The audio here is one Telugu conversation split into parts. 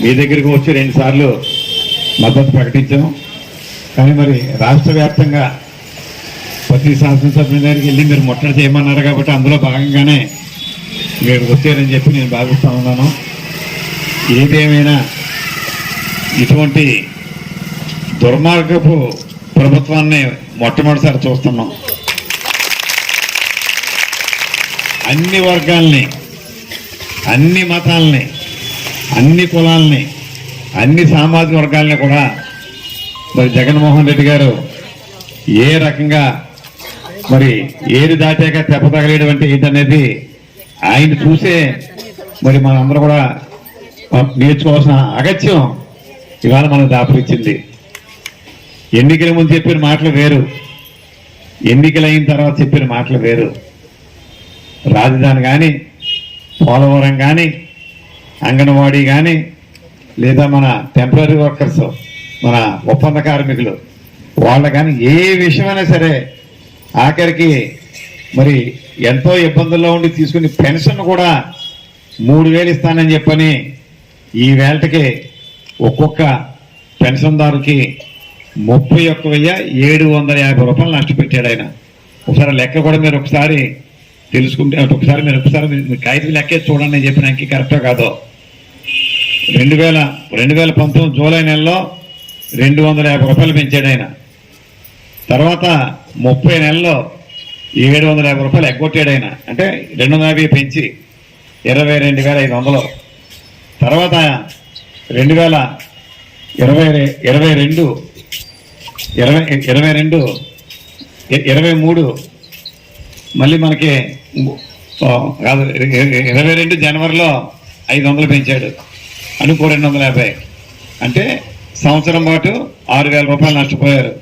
మీ దగ్గరికి వచ్చి రెండు సార్లు మద్దతు ప్రకటించాం. కానీ మరి రాష్ట్ర వ్యాప్తంగా ప్రతి శాసనసభ్యుల దగ్గరికి వెళ్ళి మీరు ముట్టడి చేయమన్నారు కాబట్టి అందులో భాగంగానే మీరు వచ్చారని చెప్పి నేను భావిస్తూ ఉన్నాను. ఏదేమైనా ఇటువంటి దుర్మార్గపు ప్రభుత్వాన్ని మొట్టమొదటిసారి చూస్తున్నాం. అన్ని వర్గాల్ని అన్ని మతాలని అన్ని కులాలని అన్ని సామాజిక వర్గాల్ని కూడా మరి జగన్మోహన్ రెడ్డి గారు ఏ రకంగా మరి ఏది దాటాక తెప్పతగలేయడం అంటే ఏంటనేది ఆయన చూసే మరి మనందరూ కూడా నేర్చుకోవాల్సిన అగత్యం ఇవాళ మనకు దాపరిచ్చింది. ఎన్నికల ముందు చెప్పిన మాటలు వేరు. ఎన్నికలైన తర్వాత చెప్పిన మాటలు వేరు. రాజధాని కానీ పోలవరం కానీ అంగన్వాడీ కానీ లేదా మన టెంపరీ వర్కర్స్ మన ఒప్పంద కార్మికులు వాళ్ళ కానీ ఏ విషయమైనా సరే ఆఖరికి మరి ఎంతో ఇబ్బందుల్లో ఉండి తీసుకుని పెన్షన్ కూడా మూడు వేలు ఇస్తానని చెప్పని ఈ వేళకి ఒక్కొక్క పెన్షన్దారుకి ముప్పై ఒక్క వెయ్యి ఏడు వందల యాభై రూపాయలు నష్టపెట్టాడు ఆయన. ఒకసారి లెక్క కూడా మీరు ఒకసారి తెలుసుకుంటే ఒకసారి మీరు ఒకసారి మీరు కాగితం లెక్కే చూడండి నేను చెప్పిన అంకి కరెక్టో కాదో. రెండు వేల రెండు వేల పంతొమ్మిది జూలై నెలలో రెండు వందల యాభై రూపాయలు పెంచాడు ఆయన. తర్వాత ముప్పై నెలల్లో ఏడు వందల యాభై రూపాయలు ఎగ్గొట్టాడు ఆయన. అంటే రెండు వందల యాభై పెంచి ఇరవై రెండు వేల ఐదు వందలు. తర్వాత రెండు వేల ఇరవై ఇరవై రెండు ఇరవై ఇరవై రెండు ఇరవై మూడు మళ్ళీ మనకి కాదు ఇరవై రెండు జనవరిలో ఐదు వందలు పెంచాడు. అనుకో రెండు వందల యాభై. అంటే సంవత్సరం పాటు ఆరు వేల రూపాయలు నష్టపోయారు.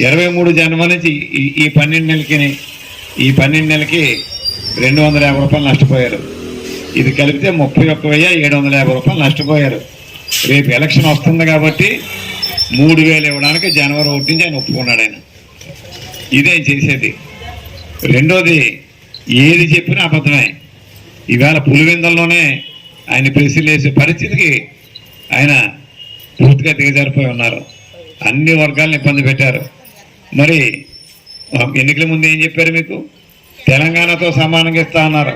ఇరవై మూడు జనవరి నుంచి ఈ- ఈ పన్నెండు నెలకి ఈ పన్నెండు నెలకి రెండు వందల యాభై రూపాయలు నష్టపోయారు. ఇది కలిపితే ముప్పై ఒక్క వెయ్యి ఏడు వందల యాభై రూపాయలు నష్టపోయారు. రేపు ఎలక్షన్ వస్తుంది కాబట్టి మూడు వేలు ఇవ్వడానికి జనవరి ఒకటి నుంచి ఆయన ఒప్పుకున్నాడు ఆయన. ఇదే చేసేది. రెండోది ఏది చెప్పినా అబద్ధమే. ఈవేళ పులివెందల్లోనే ఆయన పరిశీలించే పరిస్థితికి ఆయన పూర్తిగా దిగజారిపోయి ఉన్నారు. అన్ని వర్గాలను ఇబ్బంది పెట్టారు. మరి ఎన్నికల ముందు ఏం చెప్పారు మీకు? తెలంగాణతో సమానంగా ఇస్తా అన్నారు.